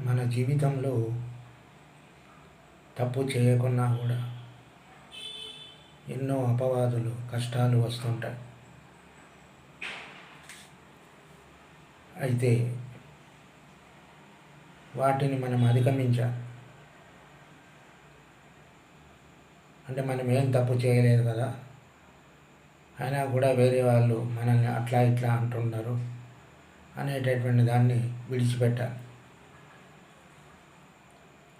మన జీవితంలో తప్పు చేయకున్నా కూడా ఎన్నో అపవాదులు కష్టాలు వస్తుంటాయి. అయితే వాటిని మనం అధిగమించాలి. అంటే మనం ఏం తప్పు చేయలేదు కదా అయినా కూడా వేరే వాళ్ళు మనల్ని అట్లా ఇట్లా అంటున్నారు అనేటటువంటి దాన్ని విడిచిపెట్టాలి.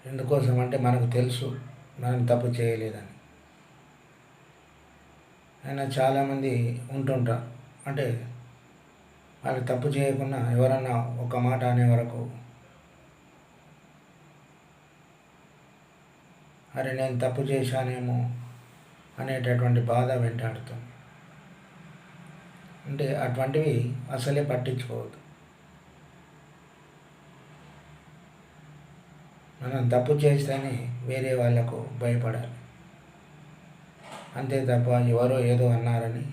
ఎందుకోసం అంటే మనకు తెలుసు మనం తప్పు చేయలేదని. అయినా చాలామంది ఉంటుంటా అంటే వాళ్ళు తప్పు చేయకుండా ఎవరన్నా ఒక మాట అనే వరకు అరే నేను తప్పు చేశానేమో అనేటటువంటి బాధ వెంటాడుతుంది. అంటే అటువంటివి అసలే పట్టించుకోవద్దు. మనం తప్పు చేస్తేనే వేరే వాళ్ళకు భయపడాలి. అంతే తప్ప ఎవరో ఏదో అన్నారని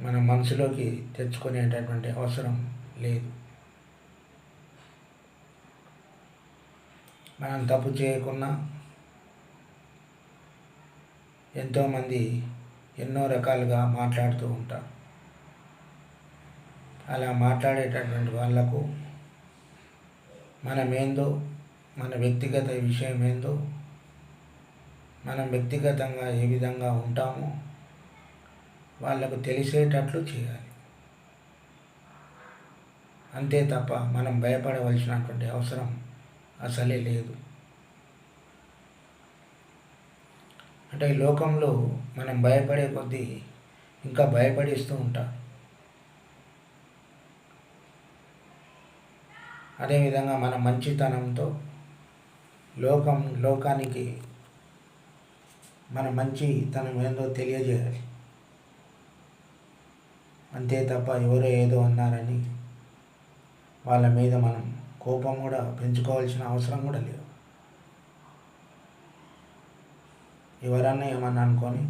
మన మనసులోకి తెచ్చుకునేటటువంటి అవసరం లేదు. మనం తప్పు చేయకున్నా ఎంతోమంది ఎన్నో రకాలుగా మాట్లాడుతూ ఉంటారు. అలా మాట్లాడేటటువంటి వాళ్ళకు మనమేందో మన వ్యక్తిగత విషయం ఏందో మనం వ్యక్తిగతంగా ఏ విధంగా ఉంటామో వాళ్ళకు తెలిసేటట్లు చేయాలి. అంతే తప్ప మనం భయపడవలసినటువంటి అవసరం అసలే లేదు. అంటే ఈ లోకంలో మనం భయపడే కొద్దీ ఇంకా భయపడిస్తూ ఉంటాం. అదేవిధంగా మన మంచితనంతో లోకం లోకానికి మన మంచితనం ఏందో తెలియజేయాలి. అంతే తప్ప ఎవరో ఏదో అన్నారని వాళ్ళ మీద మనం కోపం కూడా పెంచుకోవాల్సిన అవసరం కూడా లేదు. ఎవరన్నా ఏమన్నా అనుకొని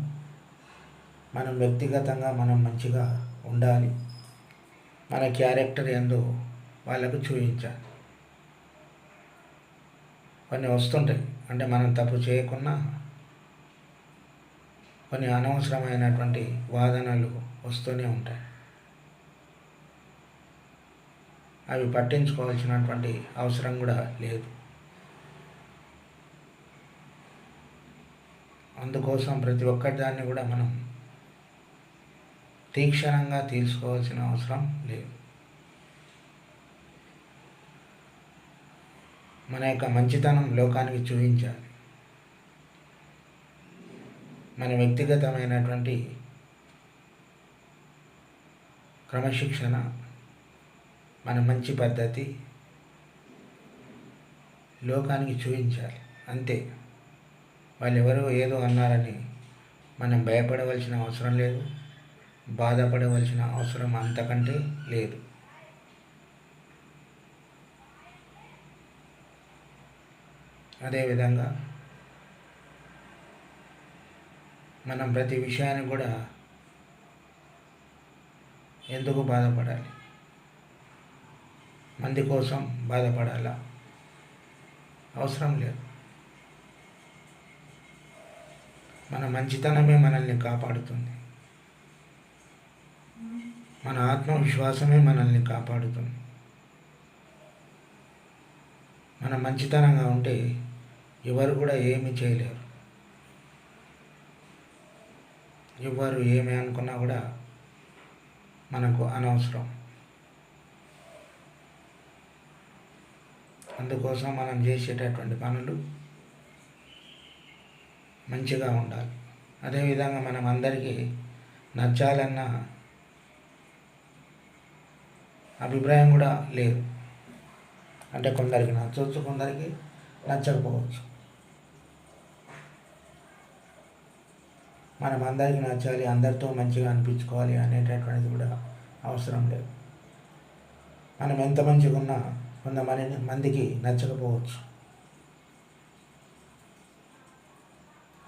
మనం వ్యక్తిగతంగా మనం మంచిగా ఉండాలి. మన క్యారెక్టర్ ఏందో వాళ్ళకు చూపించాలి కొన్ని వస్తుంటాయి. అంటే మనం తప్పు చేయకున్నా కొన్ని అనవసరమైనటువంటి వాదనలు వస్తూనే ఉంటాయి. అవి పట్టించుకోవాల్సినటువంటి అవసరం కూడా లేదు. అందుకోసం ప్రతి ఒక్కటి దాన్ని కూడా మనం తీక్షణంగా తీసుకోవాల్సిన అవసరం లేదు. మన యొక్క మంచితనం లోకానికి చూపించాలి. మన వ్యక్తిగతమైనటువంటి క్రమశిక్షణ మన మంచి పద్ధతి లోకానికి చూపించాలి. అంతే. వాళ్ళు ఎవరో ఏదో అన్నారని మనం భయపడవలసిన అవసరం లేదు బాధపడవలసిన అవసరం అంతకంటే లేదు. అదేవిధంగా మనం ప్రతి విషయాన్ని కూడా ఎందుకు బాధపడాలి? మంది కోసం బాధపడాలా? అవసరం లేదు. మన మంచితనమే మనల్ని కాపాడుతుంది. మన ఆత్మవిశ్వాసమే మనల్ని కాపాడుతుంది. మనం మంచితనంగా ఉంటే ఎవరు కూడా ఏమి చేయలేరు. ఎవరు ఏమి అనుకున్నా కూడా మనకు అనవసరం. అందుకోసం మనం చేసేటటువంటి పనులు మంచిగా ఉండాలి. అదేవిధంగా మనం అందరికీ నచ్చాలన్న అభిప్రాయం కూడా లేదు. అంటే కొందరికి నచ్చవచ్చు కొందరికి నచ్చకపోవచ్చు. మనం అందరికీ నచ్చాలి అందరితో మంచిగా అనిపించుకోవాలి అనేటటువంటిది కూడా అవసరం లేదు. మనం ఎంత మంచిగా ఉన్నా కొంతమంది మందికి నచ్చకపోవచ్చు.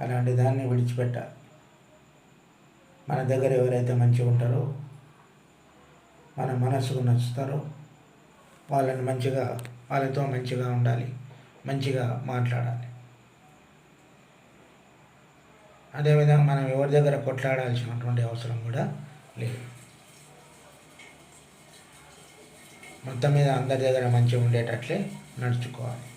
అలాంటి దాన్ని విడిచిపెట్టాలి మన దగ్గర ఎవరైతే మంచిగా ఉంటారో మన మనసుకు నచ్చుతారో వాళ్ళని మంచిగా వాళ్ళతో మంచిగా ఉండాలి. మంచిగా మాట్లాడాలి. అదేవిధంగా మనం ఎవరి దగ్గర కొట్లాడాల్సినటువంటి అవసరం కూడా లేదు. మొత్తం మీద అందరి దగ్గర మంచిగా ఉండేటట్లే నడుచుకోవాలి.